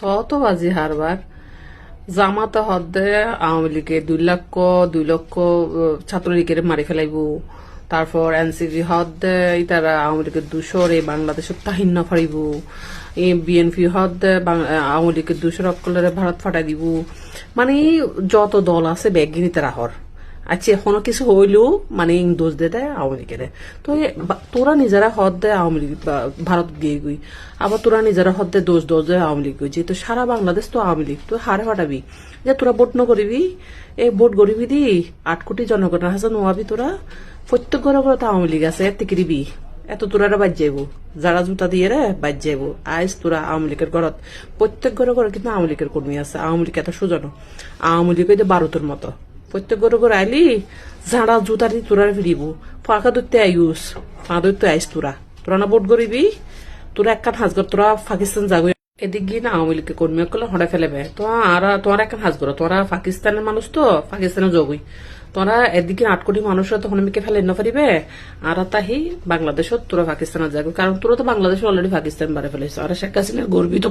শত বাজি হারবার। জামাতে হদ্দে আওয়ামী লীগের দুই লক্ষ দুই লক্ষ ছাত্রলীগের মারি ফেলাইব। তারপর এনসিপি হদ্দে তারা আওয়ামী লীগের দুশোর এই বাংলাদেশের তাহিন্য ফারিব এই বিএনপি হদ্দে আওয়ামী লীগের দুশোর অকলের ভারত ফাটাই দিব। মানে যত দল আছে ব্যাগিনী তারা হর আচ্ছা এখনও কিছু হইলেও মানে দোষ দে দেয় আওয়ামী লীগের তো তোরা নিজেরা হদ দেয় আওয়ামী লীগ ভারত গিয়ে গুই। আবার তোরা নিজেরা হদ দেয় দোষ দোষ দেয় আওয়ামী লীগ যেহেতু সারা বাংলাদেশ তো আওয়ামী লীগ তুই হারে ফাটাবি যে তোরা ভোট ন করিবি এই ভোট গরিবি দি, আট কোটি জনগণের হাজার নোয়াবি তোরা, প্রত্যেক ঘরে ঘরে তো আওয়ামী লীগ আছে এত কিরিবি এত তোরা বাদ যাইব। যারা জুতা দিয়ে রে বাদ যাইব। আইস তোরা আওয়ামী লীগের ঘরত। প্রত্যেক ঘরে ঘরে কিন্তু আওয়ামী লীগের কর্মী আছে। আওয়ামী লীগ এত সুজানো আওয়ামী লীগ ভারতের মতো। প্রত্যেক ঘরে ঘরে আইলি, ঝাড়া, জুতা দিয়ে তোরা ফিরিব। ফাঁকা ধরতে আইস ফাঁকা ধরতে আইস তোরা। তোরা না ভোট করিবি তোরা এক কান হাজগর তোরা পাকিস্তান যাব। এদিক গিয়ে না আওয়ামী লীগের কর্মী করলে হড়া ফেলেবে। আর তোমার একখান হাজ করো তোরা পাকিস্তানের মানুষ তো পাকিস্তানে যোগই তোরা এদিকে আট কোটি মানুষরা তখন মিকে ফেলে না পারিবে আর তাহি বাংলাদেশত তোরা পাকিস্তানে যাবে। কারণ তোরা তো বাংলাদেশ অলরেডি পাকিস্তান বারে ফেলেছ। আর শেখ হাসিনার গর্বিত